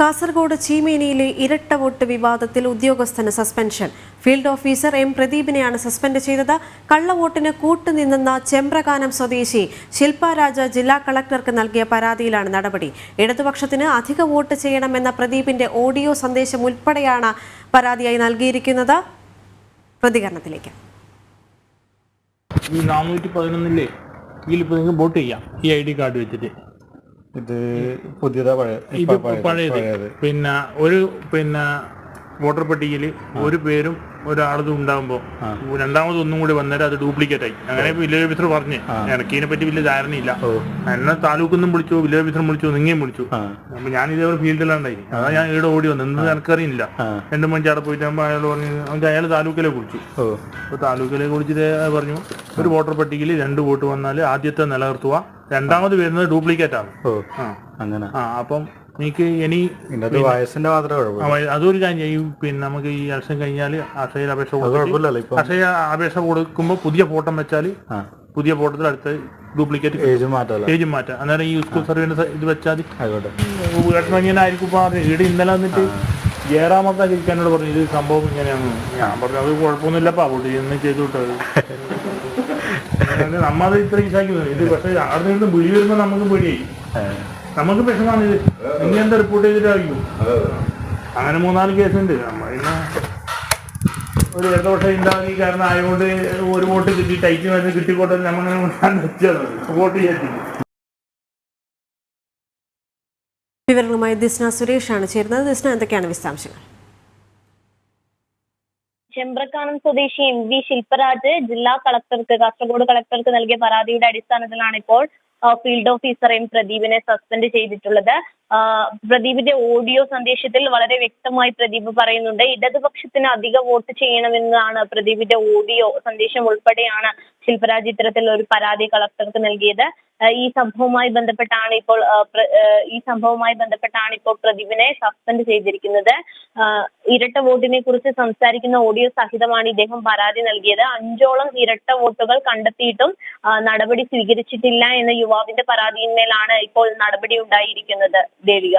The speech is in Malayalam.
കാസർഗോഡ് ചീമേനിയിലെ ഇരട്ട വോട്ട് വിവാദത്തിൽ ഉദ്യോഗസ്ഥന് സസ്പെൻഷൻ. ഫീൽഡ് ഓഫീസർ എം പ്രദീപിനെയാണ് സസ്പെൻഡ് ചെയ്തത്. കള്ളവോട്ടിന് കൂട്ടുനിന്നെന്ന ചെമ്പ്രകാനം സ്വദേശി ശില്പ രാജ ജില്ലാ കളക്ടർക്ക് നൽകിയ പരാതിയിലാണ് നടപടി. ഇടതുപക്ഷത്തിന് അധിക വോട്ട് ചെയ്യണമെന്ന പ്രദീപിന്റെ ഓഡിയോ സന്ദേശം ഉൾപ്പെടെയാണ് പരാതിയായി നൽകിയിരിക്കുന്നത്. പ്രതികരണത്തിലേക്ക്. ഈ നാനൂറ്റി പതിനൊന്നില്ലേ ഇതിലിപ്പോൾ നിങ്ങൾക്ക് വോട്ട് ചെയ്യാം. ഈ ഐ ഡി കാർഡ് വെച്ചിട്ട്. ഇത് പുതിയതാ പഴയ ഇത് പഴയത് പിന്നെ ഒരു പിന്നെ വോട്ടർ പട്ടികയിൽ ഒരു പേരും ഒരാളതും ഉണ്ടാകുമ്പോൾ രണ്ടാമത് ഒന്നും കൂടി വന്നേരം അത് ഡ്യൂപ്ലിക്കേറ്റ് ആയി അങ്ങനെ വില്ലേജ് ഓഫീസർ പറഞ്ഞ് ഇതിനെ പറ്റി വലിയ ധാരണയില്ല. എന്നെ താലൂക്കൊന്നും വിളിച്ചു വില്ലേജ് ഓഫീസറും വിളിച്ചു നിങ്ങയും വിളിച്ചു. അപ്പൊ ഞാൻ ഇതേപോലെ ഫീൽഡിലാണ്ടായി. അതാ ഞാൻ ഇവിടെ ഓടി വന്നു എന്ത് എനിക്കറിയില്ല. രണ്ടു മണിച്ച് അവിടെ പോയിട്ട് അയാൾ പറഞ്ഞു നമുക്ക് അയാൾ താലൂക്കിലേക്ക് വിളിച്ചു ഓ. അപ്പോൾ താലൂക്കിലേക്ക് വിളിച്ചിട്ട് പറഞ്ഞു ഒരു വോട്ടർ പട്ടികയിൽ രണ്ട് വോട്ട് വന്നാൽ ആദ്യത്തെ നിലനിർത്തുക രണ്ടാമത് വരുന്നത് ഡ്യൂപ്ലിക്കേറ്റ് ആണ് അങ്ങനെ. ആ അപ്പം എനിക്ക് ഇനി വയസ്സിന്റെ മാത്രമേ അതൊരു കാര്യം ചെയ്യും. പിന്നെ നമുക്ക് ഈ ഇലക്ഷൻ കഴിഞ്ഞാൽ അക്ഷയ അപേക്ഷ അക്ഷയ അപേക്ഷ കൊടുക്കുമ്പോൾ പുതിയ ഫോട്ടം വെച്ചാൽ പുതിയ ഫോട്ടത്തിൽ അടുത്ത ഡ്യൂപ്ലിക്കേറ്റ് ഏജ് മാറ്റമല്ലോ പേജും മാറ്റാം. അന്നേരം ഈ സ്കൂൾ സർവീന്റെ ഇത് വെച്ചാൽ ആയിക്കോട്ടെ. പറഞ്ഞു ഇവിടെ ഇന്നലെ വന്നിട്ട് ജയറാമത്ത എന്നോട് പറഞ്ഞു ഇത് സംഭവം ഇങ്ങനെയാണ്. ഞാൻ പറഞ്ഞു അത് കുഴപ്പമൊന്നുമില്ലപ്പാ വോട്ട് ഇന്ന് ചെയ്തു വിട്ടത് നമ്മത് ഇത്ര ഇത് പക്ഷേ അവിടെ നിന്ന് വിളി വരുമ്പോൾ നമുക്ക് പേടിയായി നമുക്ക് വിഷമാണ് ഇത്. ഇനി എന്താ റിപ്പോർട്ട് ചെയ്തിട്ടായിരിക്കും? അങ്ങനെ മൂന്നാൽ കേസുണ്ട്. നമ്മ പിന്നെ ഒരു ഇടതുപക്ഷ ഉണ്ടാക്കി കാരണം ആയതുകൊണ്ട് ഒരു വോട്ട് കിട്ടി ടൈറ്റ് വരുന്ന കിട്ടിക്കോട്ടെ നമ്മങ്ങനെ വെച്ചത് വോട്ട് ചെയ്യാൻ വിവരങ്ങളുമായി ദിസ്ന സുരേഷാണ് ചേരുന്നത്. ദിസ്ന എന്തൊക്കെയാണ് വിശദാംശങ്ങൾ? ചെമ്പ്രക്കാനം സ്വദേശി എം വി ശില്പരാജ് ജില്ലാ കളക്ടർക്ക് കാസർഗോഡ് കളക്ടർക്ക് നൽകിയ പരാതിയുടെ അടിസ്ഥാനത്തിലാണ് ഇപ്പോൾ ഫീൽഡ് ഓഫീസറെയും പ്രദീപിനെ സസ്പെൻഡ് ചെയ്തിട്ടുള്ളത്. പ്രദീപിന്റെ ഓഡിയോ സന്ദേശത്തിൽ വളരെ വ്യക്തമായി പ്രദീപ് പറയുന്നുണ്ട്. ഇടതുപക്ഷത്തിന് അധിക വോട്ട് ചെയ്യണമെന്നാണ് പ്രദീപിന്റെ ഓഡിയോ സന്ദേശം ഉൾപ്പെടെയാണ് ശില്പരാജ് ഇത്തരത്തിൽ ഒരു പരാതി കളക്ടർക്ക് നൽകിയത്. ഈ സംഭവവുമായി ബന്ധപ്പെട്ടാണ് ഇപ്പോൾ ഈ സംഭവവുമായി ബന്ധപ്പെട്ടാണ് ഇപ്പോൾ പ്രദീപിനെ സസ്പെൻഡ് ചെയ്തിരിക്കുന്നത്. ഇരട്ട വോട്ടിനെ കുറിച്ച് സംസാരിക്കുന്ന ഓഡിയോ സഹിതമാണ് ഇദ്ദേഹം പരാതി നൽകിയത്. അഞ്ചോളം ഇരട്ട വോട്ടുകൾ കണ്ടെത്തിയിട്ടും നടപടി സ്വീകരിച്ചിട്ടില്ല എന്ന യുവാവിന്റെ പരാതിയിന്മേലാണ് ഇപ്പോൾ നടപടി ഉണ്ടായിരിക്കുന്നത്. ദേവിക.